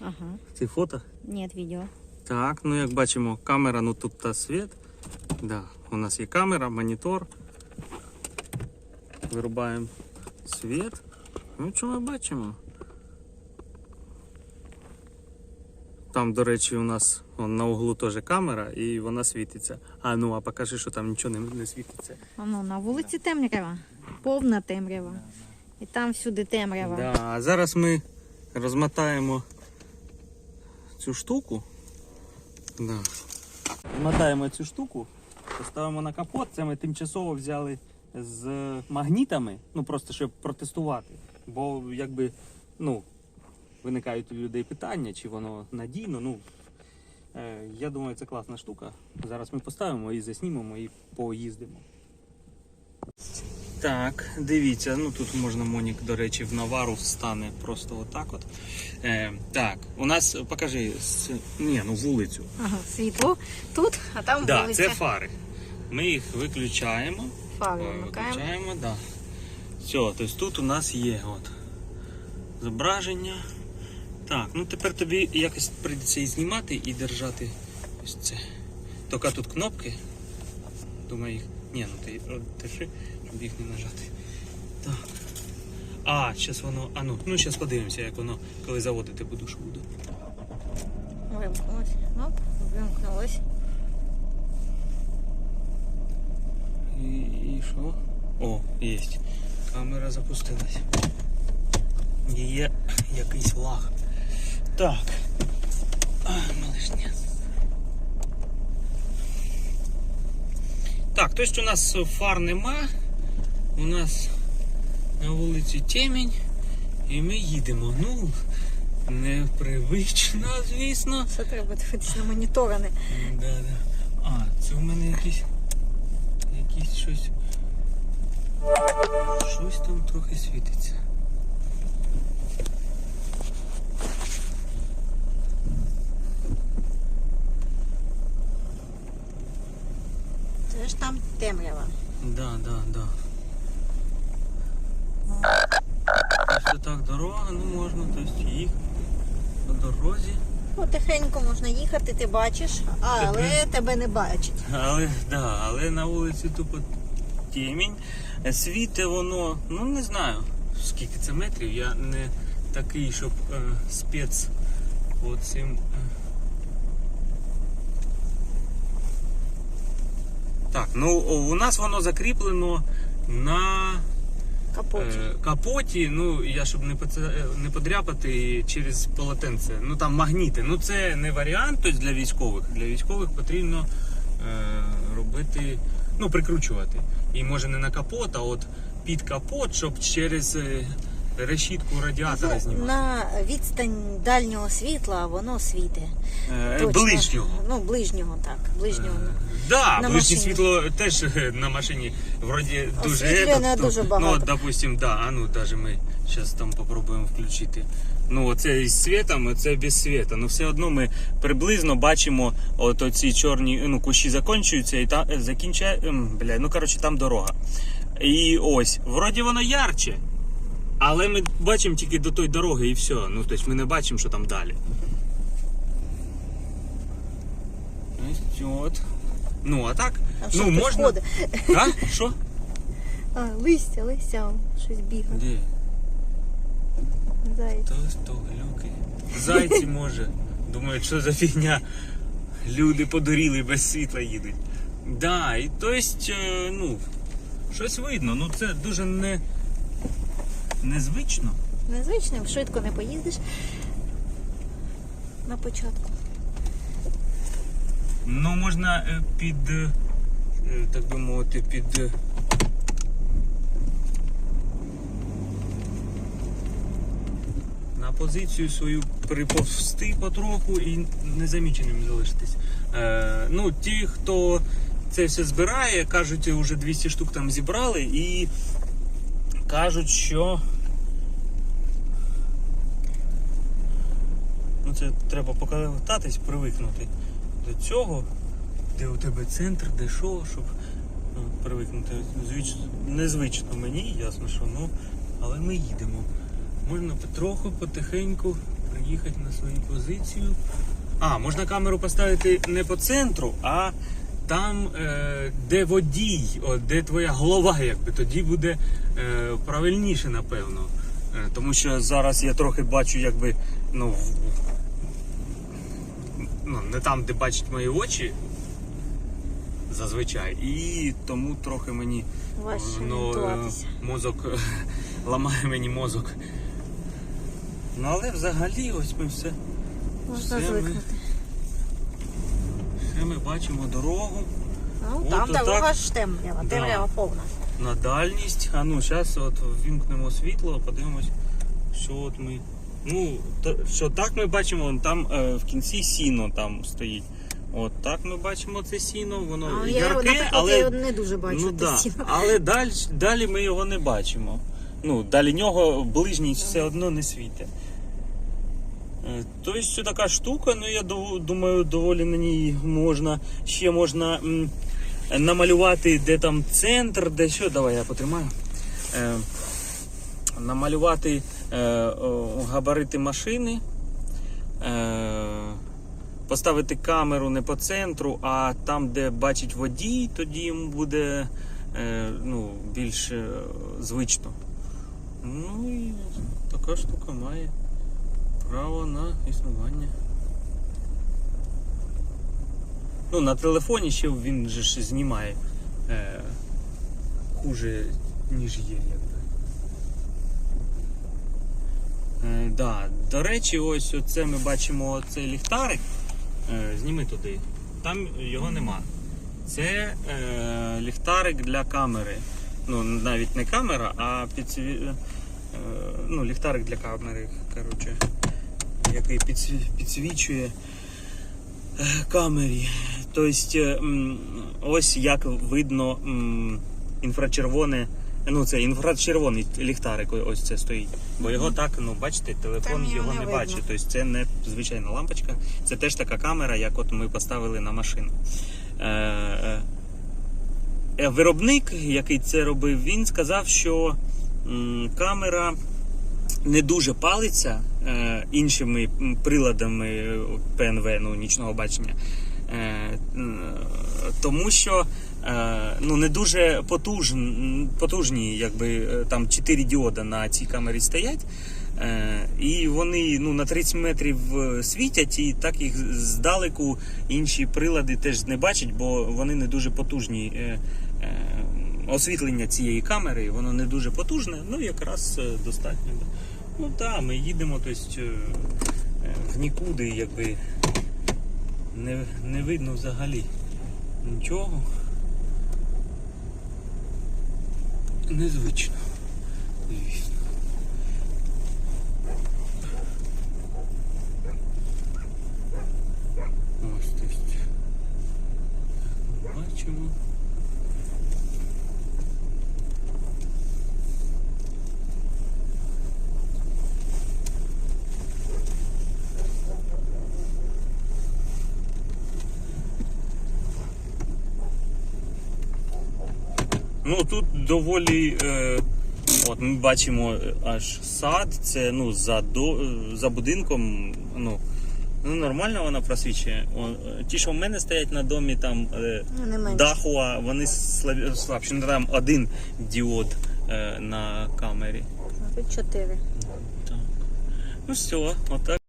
Ага. Це фото? Нет, видео. Так, ну як бачимо, камера, ну тут та світ. Да, у нас є камера, монітор. Вирубаємо світ. Ну, що ми бачимо? Там, до речі, у нас вон, на углу теж камера і вона світиться. А ну, а покажи, що там нічого не, не світиться. А ну, на вулиці темрява. Повна темрява. І там всюди темрява. Да, а зараз ми розмотаємо цю штуку. Да. Розмотаємо цю штуку, поставимо на капот. Це ми тимчасово взяли з магнітами, ну просто щоб протестувати. Бо якби, ну, виникають у людей питання, чи воно надійно. Ну, е, я думаю, це класна штука. Зараз ми поставимо і заснімемо і поїздимо. Так, дивіться, ну тут можна Монік, до речі, в навару встане просто отак от. Е, так, у нас покажи с... Ні, ну вулицю. Ага, світло тут, а там Да, вулиця. це фари. Ми їх виключаємо. Фари Е, вмикаємо. Виключаємо, да. Все, тобто тут у нас є от зображення. Так, ну тепер тобі якось прийдеться і знімати і держати ось це. Тільки тут кнопки. Думаю, їх. Ні, ну ти от держи, щоб їх не нажати. Так. А, зараз воно. А ну, ну зараз подивимося, як воно, коли заводити буду, що буду. Вимкнулось. Оп, вимкнулось. І, і що? О, є. Камера запустилась. Є якийсь лаг. Так. А, малишня. Так, тобто у нас фар нема. У нас на вулиці темінь. І ми їдемо. Ну, непривично, звісно. Все треба дивитися на монітори. Да, да. А, це у мене якісь. Якісь щось. Щось там трохи світиться. Це ж там темрява. Да, да, да. Ось так дорога, ну можна, тобто їх по дорозі. Потихеньку можна їхати, ти бачиш, але Тебе- тебе не бачать. Але, да, але на вулиці тупо темінь. Світе воно, ну не знаю скільки це метрів. Я не такий, щоб е, спец по цим. е. Так, ну у нас воно закріплено на Капоті. е, капоті. Ну, я щоб не, е, не подряпати через полотенце. Ну там магніти. Ну це не варіант тобто для військових. Для військових потрібно е, робити, ну, прикручувати. І може не на капот, а от під капот, щоб через е, решітку радіатора Ну, знімати. на відстань дальнього світла воно світить. Е, Точно. ближнього. Ну, ближнього, так. Ближнього. Да, На ближнє машині. світло теж е, на машині вроді дуже Освітлення ну, дуже Ну, багато. от, допустим, да, а ну даже ми зараз там попробуємо включити. Ну, оце із світом, це без світа. Ну, все одно ми приблизно бачимо от оці чорні ну, кущі закінчуються і там закінчає. ем, Бля, ну коротше, там дорога. І ось, вроді воно ярче. Але ми бачимо тільки до тої дороги і все. Ну, тобто ми не бачимо, що там далі. От. Ну, а так, А що ну можна. А? Що? А, листя, листя, он щось бігає. Де? Заяць. То то глюки. Зайці може. Думають, що за фігня. Люди подуріли без світла їдуть. Да, і то есть, е, ну, щось видно. Ну це дуже не незвично. Незвичним, швидко не поїздиш на початку. Ну, можна е, під, е, так би мовити, під. е, На позицію свою приповсти потроху і незаміченим залишитись. Е, ну, ті, хто це все збирає, кажуть, вже 200 штук там зібрали і кажуть, що. Ну, це треба покататись, привикнути до цього, де у тебе центр, де що, щоб ну, привикнути. Звич... Незвично мені, ясно, що ну, але ми їдемо. Можна потроху, потихеньку приїхати. на свою позицію. А, можна камеру поставити не по центру, а там, е, де водій, де твоя голова, якби тоді буде е, правильніше, напевно. Е, тому що зараз я трохи бачу, якби, ну, ну, не там, де бачать мої очі. Зазвичай. І тому трохи мені ну, мозок ламає мені мозок. Ну але взагалі ось ми все. Можна все ми- Все ми бачимо дорогу Ну, От там отак. дорога ж темрява, Да. темрява повна. на дальність. А ну зараз от вімкнемо світло, подивимось, що от ми. Ну, то, що так ми бачимо, там е, в кінці сіно там стоїть. От так ми бачимо це сіно, воно А, я, його, ярке, наприклад, але я його не дуже бачу. ну, да. сіно. Але далі, далі ми його не бачимо. Ну, далі нього ближність все одно не світить. Е, Тобто така штука, ну я думаю, доволі на ній можна. Ще можна м, намалювати, де там центр, де що. Давай я потримаю. Е, намалювати е, о, габарити машини. Е, поставити камеру не по центру, а там, де бачить водій, тоді йому буде е, ну, більш е, звично. Ну і така штука має право на існування. Ну, на телефоні ще він же ж знімає е, хуже, ніж є, якби. Е, да. До речі, ось оце ми бачимо цей ліхтарик. Е, зніми туди. Там його нема. Це е, ліхтарик для камери. Ну, навіть не камера, а підсві... е, ну, ліхтарик для камери, коротше, який підсвічує е, камері. Тобто, е, ось як видно інфрачервоне. Ну, це інфрачервоний ліхтарик ось це стоїть. Бо його так, ну бачите, телефон Там його не не бачить. Тобто це не звичайна лампочка, це теж така камера, як от ми поставили на машину. Е, е, е, виробник, який це робив, він сказав, що м, камера не дуже палиться е, іншими приладами е, ПНВ, ну, нічного бачення. Е, тому що е, ну, не дуже потужні, потужні якби, е, там 4 діода на цій камері стоять. Е, і вони ну, на 30 метрів е, світять, і так їх здалеку інші прилади теж не бачать, бо вони не дуже потужні. Е, освітлення цієї камери, воно не дуже потужне, ну якраз е, достатньо. Ну так, ми їдемо, тобто е, в нікуди, якби не, не видно взагалі нічого. Незвично, звісно. Ось тобто. Бачимо. Ну тут доволі. Е, от ми бачимо е, аж сад, це ну за до, е, за будинком. Ну, ну нормально вона просвічує. О, е, ті, що в мене стоять на домі, там е, Ну. Дахуа, вони слабі- слабші. Ну там один діод е, на камері. Тут чотири. Так. Ну все, отак.